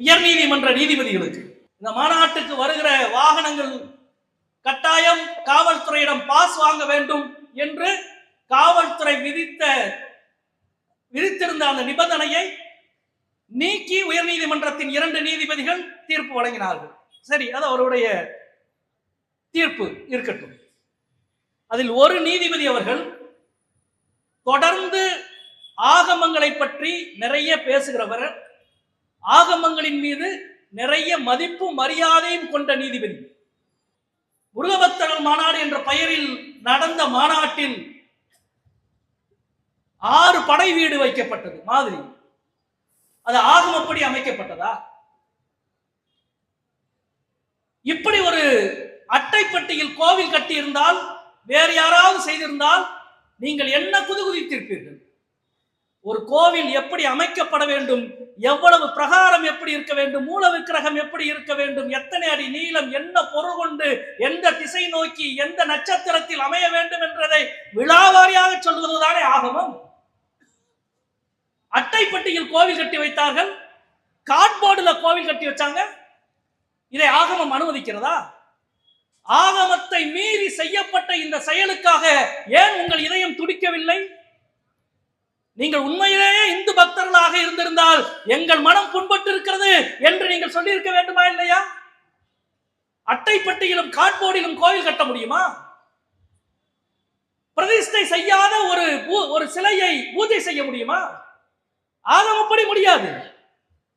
உயர்நீதிமன்ற நீதிபதிகளுக்கு. இந்த மாநாட்டுக்கு வருகிற வாகனங்கள் கட்டாயம் காவல்துறையிடம் பாஸ் வாங்க வேண்டும் என்று காவல்துறை விதித்த விதித்திருந்த அந்த நிபந்தனையை நீக்கி உயர்நீதிமன்றத்தின் இரண்டு நீதிபதிகள் தீர்ப்பு வழங்கினார்கள். சரி அது அவருடைய தீர்ப்பு இருக்கட்டும். அதில் ஒரு நீதிபதி அவர்கள் தொடர்ந்து ஆகமங்களை பற்றி நிறைய பேசுகிறவர் ஆகமங்களின் மீது நிறைய மதிப்பு மரியாதையும் கொண்ட நீதிபதி. முருகபக்தர்கள் மாநாடு என்ற பெயரில் நடந்த மாநாட்டில் ஆறு படை வீடு வைக்கப்பட்டது மாதிரி. அது ஆகமப்படி அமைக்கப்பட்டதா? இப்படி ஒரு அட்டைப்பட்டியில் கோவில் கட்டியிருந்தால் வேறு யாராவது செய்திருந்தால் நீங்கள் என்ன குதுகுதித்திருப்பீர்கள் ஒரு கோவில் எப்படி அமைக்கப்பட வேண்டும்? எவ்வளவு பிரகாரம் எப்படி இருக்க வேண்டும்? மூல விக்கிரகம் எப்படி இருக்க வேண்டும்? எத்தனை அடி நீளம்? என்ன பொருள் கொண்டு? எந்த திசை நோக்கி? எந்த நட்சத்திரத்தில் அமைய வேண்டும் என்றதை விழாவாரியாக சொல்வதுதானே ஆகமம்? அட்டைப்பட்டியில் கோவில் கட்டி வைத்தார்கள். காட்போர்டில் கோவில் கட்டி வச்சாங்க. இதை ஆகமம் அனுமதிக்கிறதா? ஆகமத்தை மீறி செய்யப்பட்ட இந்த செயலுக்காக ஏன் உங்கள் இதயம் துடிக்கவில்லை? நீங்கள் உண்மையிலேயே இந்து பக்தர்களாக இருந்திருந்தால் எங்கள் மனம் புண்பட்டு இருக்கிறது என்று நீங்கள் சொல்லியிருக்க வேண்டுமா இல்லையா? அட்டைப்பட்டியிலும் காட்போடிலும் கோயில் கட்ட முடியுமா? பிரதிஷ்டை செய்யாத ஒரு ஒரு சிலையை பூஜை செய்ய முடியுமா? ஆகமப்படி முடியாது.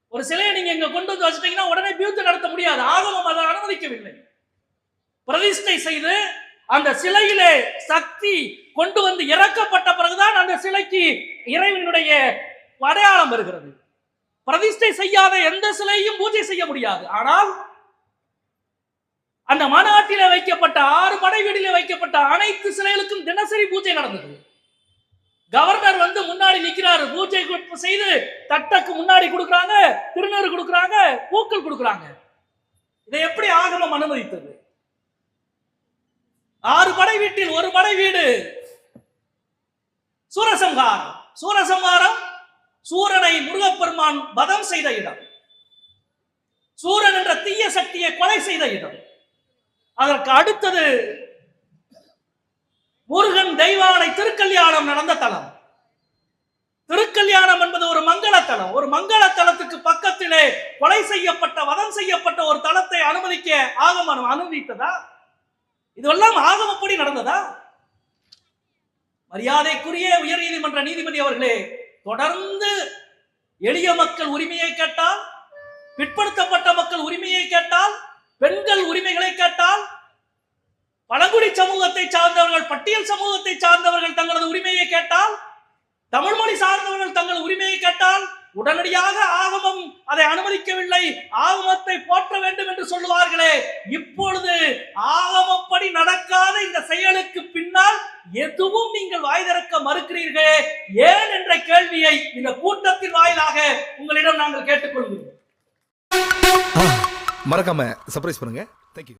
ஒரு சிலையை நீங்க இங்க கொண்டு வந்து வச்சிட்டீங்கன்னா உடனே பியூத்து நடத்த முடியாது. ஆகமம் அதை அனுமதிக்கவில்லை. பிரதிஷ்டை செய்து அந்த சிலையிலே சக்தி கொண்டு வந்து இறக்கப்பட்ட பிறகுதான் அந்த சிலைக்கு இறைவனுடைய அடையாளம் வருகிறது. பிரதிஷ்டை செய்யாத எந்த சிலையும் பூஜை செய்ய முடியாது. ஆனால் அந்த மாநாட்டில வைக்கப்பட்ட ஆறு படை வீடில வைக்கப்பட்ட அனைத்து சிலைகளுக்கும் தினசரி பூஜை நடந்தது. கவர்னர் வந்து முன்னாடி நிற்கிறாரு பூஜை செய்து தட்டக்கு முன்னாடி கொடுக்குறாங்க திருநூறு கொடுக்குறாங்க பூக்கள் கொடுக்குறாங்க. இதை எப்படி ஆகமம் அனுமதித்தது? ஆறு படை வீட்டில் ஒரு படை வீடு. சூரசம்ஹாரம். சூரசம்ஹாரம் சூரனை முருகப்பெருமான் வதம் செய்த இடம். சூரன் என்ற தீய சக்தியை கொலை செய்த இடம். அதற்கு அடுத்தது முருகன் தெய்வானை திருக்கல்யாணம் நடந்த தலம். திருக்கல்யாணம் என்பது ஒரு மங்களத்தலம். ஒரு மங்களத்தலத்துக்கு பக்கத்திலே கொலை செய்யப்பட்ட வதம் செய்யப்பட்ட ஒரு தலத்தை அனுமதிக்க ஆகமனம் அனுமதித்ததா? இதுவெல்லாம் ஆகமப்படி நடந்ததா? மரியாதைக்குரிய உயர் நீதிமன்ற நீதிபதி அவர்களே தொடர்ந்து எளிய மக்கள் உரிமையை கேட்டால் பிற்படுத்தப்பட்ட மக்கள் உரிமையை கேட்டால் பெண்கள் உரிமைகளை கேட்டால் பழங்குடி சமூகத்தை சார்ந்தவர்கள் பட்டியல் சமூகத்தை சார்ந்தவர்கள் தங்களது உரிமையை கேட்டால் தமிழ் மொழி சார்ந்தவர்கள் தங்கள் உரிமையை கேட்டால் உடனடியாக அதை அனுமதிக்கவில்லை. ஆகமத்தை போற்ற வேண்டும் என்று சொல்லுவார்களே. இப்பொழுது ஆகமப்படி நடக்காத இந்த செயலுக்கு பின்னால் எதுவும் நீங்கள் வாய் திறக்க மறுக்கிறீர்களே? ஏன் என்ற கேள்வியை இந்த கூட்டத்தின் வாயிலாக உங்களிடம் நாங்கள் கேட்டுக்கொள்கிறோம். மறக்காம சர்ப்ரைஸ் பண்ணுங்க.